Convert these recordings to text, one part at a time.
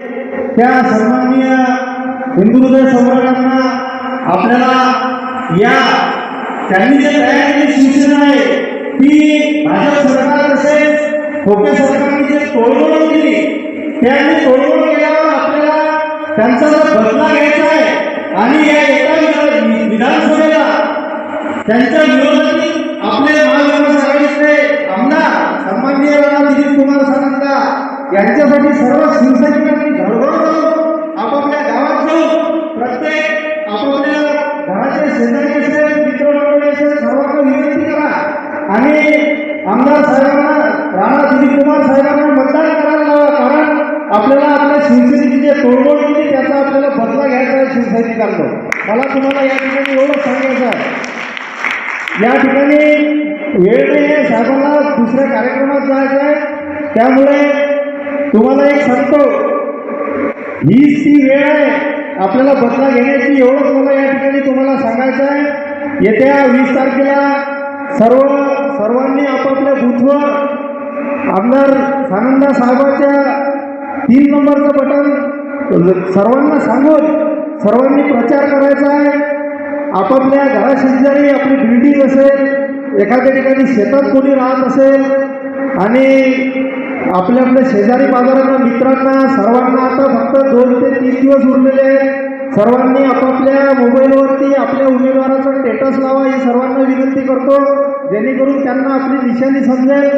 त्या सन्माननीय हिंदुहृदय संवर्गांना आपल्याला या त्यांनी जे तयार केली शिवसेना आहे ती भाजप सरकार तसेच खोके सरकारने जे तोडमोड केली त्यांनी तोडमोड केल्यावर आपल्याला त्यांचा जर बदला घ्यायचा आहे आणि या एका विधानसभेला त्यांच्या विरोधात आपले महाविकास आघाडीचे आमदार सन्माननीय दिलीप कुमार सावंता यांच्यासाठी सर्व आणि आमदार साहेबांना राणा दिलीप कुमार साहेबांना मतदान करायला लावा कारण आपल्याला आपल्या शिवसेनेची जे तोडमोड केली त्याचा आपल्याला बदला घ्यायचा आहे शिवसैनिकांना. मला तुम्हाला या ठिकाणी एवढंच सांगायचं आहे. या ठिकाणी वेळ नाही आहे साहेबांना दुसऱ्या कार्यक्रमात जायचं आहे. त्यामुळे तुम्हाला एक सांगतो. हीच ती वेळ आहे आपल्याला बदला घेण्याची एवढंच मला या ठिकाणी तुम्हाला सांगायचं आहे. येत्या वीस तारखेला सर्व सर्वांनी आपापल्या बुथवर आमदार सानंदा साहेबाच्या तीन नंबरचं बटन सर्वांना सांगून सर्वांनी प्रचार करायचा आहे. आपापल्या घराशेजारी आपली बिल्डिंग असेल एखाद्या ठिकाणी शेतात कोणी राहत असेल आणि आपल्या आपल्या शेजारी बाजारांना मित्रांना सर्वांना आता फक्त दोन ते तीन दिवस उरलेले आहेत. सर्वांनी आपापल्या मोबाईलवरती आपल्या उमेदवाराचं स्टेटस लावा ही सर्वांना विनंती करतो. जेणेकरून त्यांना आपली निशाणी समजेल.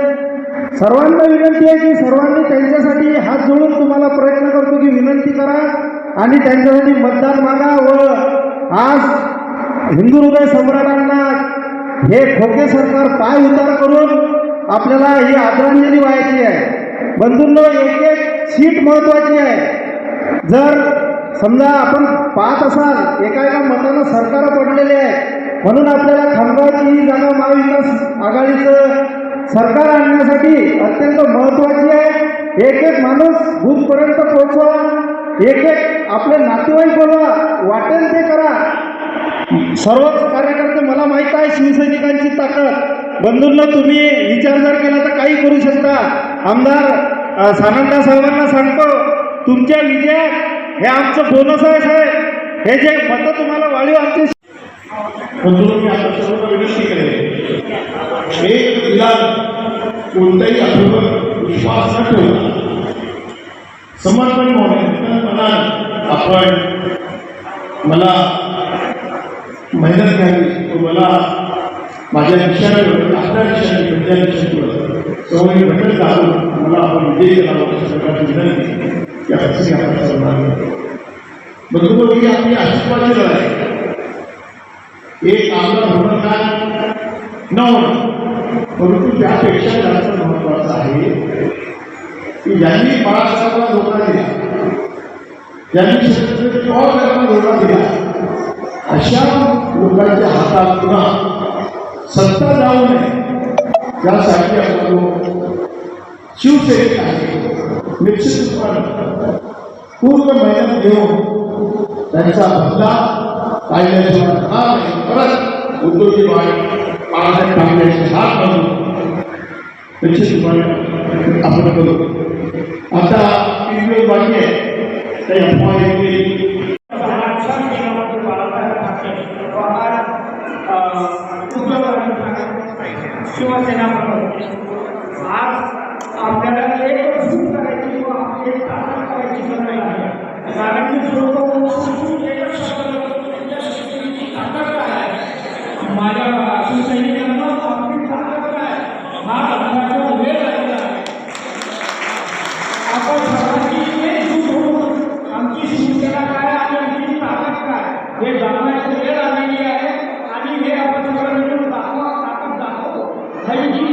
सर्वांना विनंती आहे की सर्वांनी त्यांच्यासाठी हात जोडून तुम्हाला प्रयत्न करतो की विनंती करा आणि त्यांच्यासाठी मतदान मागा व आज हिंदू हृदय सम्राटांना हे खोके सरकार पाय उतार करून आपल्याला ही आदरांजली व्हायची आहे. बंधूंनो एक एक सीट महत्वाची आहे. जर समजा आपण पाहत असाल एका एका मतानं सरकार पडलेले आहे म्हणून आपल्याला खामगावची ही जागा महाविकास आघाडीचं सरकार आणण्यासाठी अत्यंत महत्वाची आहे. एक एक माणूस बूथपर्यंत पोहोचवा. एक एक आपले नातेवाईक बोलवा. वाटेल ते करा. सर्वच कार्यकर्ते मला माहीत आहे शिवसैनिकांची ताकद. बंधूंना तुम्ही विचार जर केला तर काही करू शकता. आमदार सानंदा साहेबांना सांगतो तुमच्या विजयात हे आमचं बोनस आहे साहेब. हे जे मतं तुम्हाला वाढीव आमचे बंधूंनो मी आता सर्व विनंती करेन एक विधान कोणत्याही आठवड्यावर विश्वास न ठेवता समर्पण होणे आपण मला मेहनत घ्यावी. मला माझ्या विषयावर आपल्या विषयाने तुमच्या विषयावर सर्व घटक घालून मला आपण विजयी करावा सरकारची विनंती या प्रसंगी आपण सर्वांना करतो. बंधूंनो आपली आशीर्वाद आहे. एक आमदार होणं काय न होणं परंतु त्यापेक्षा जास्त महत्वाचं आहे की ज्यांनी महाराष्ट्राला धोका दिला छत्रपती पवार धोका दिला अशा लोकांच्या हातात पुन्हा सत्ता जाऊ नये यासाठी आपला जो शिवसैनिक आहे निश्चितपणे पूर्ण मेहनत घेऊन त्यांचा राहणार नाही परत उद्योगी बाळ बाळासाहेब ठाकरेचे हात बांधून निश्चितपणे आपण करू आता तीन दिवस बाकी आहे काही अफवा येतील शिवसेना आज आपल्याला एक सूट करायची किंवा एक ताकद करायची गरज आहे कारण की जो आपण सर्वांनी एकजूट आमची काय आणि आमची काय हे जाणण्याची वेळ आलेली आहे आणि हे आपण सगळं मिळून दाखवा ताकद दाखवतो ह्याची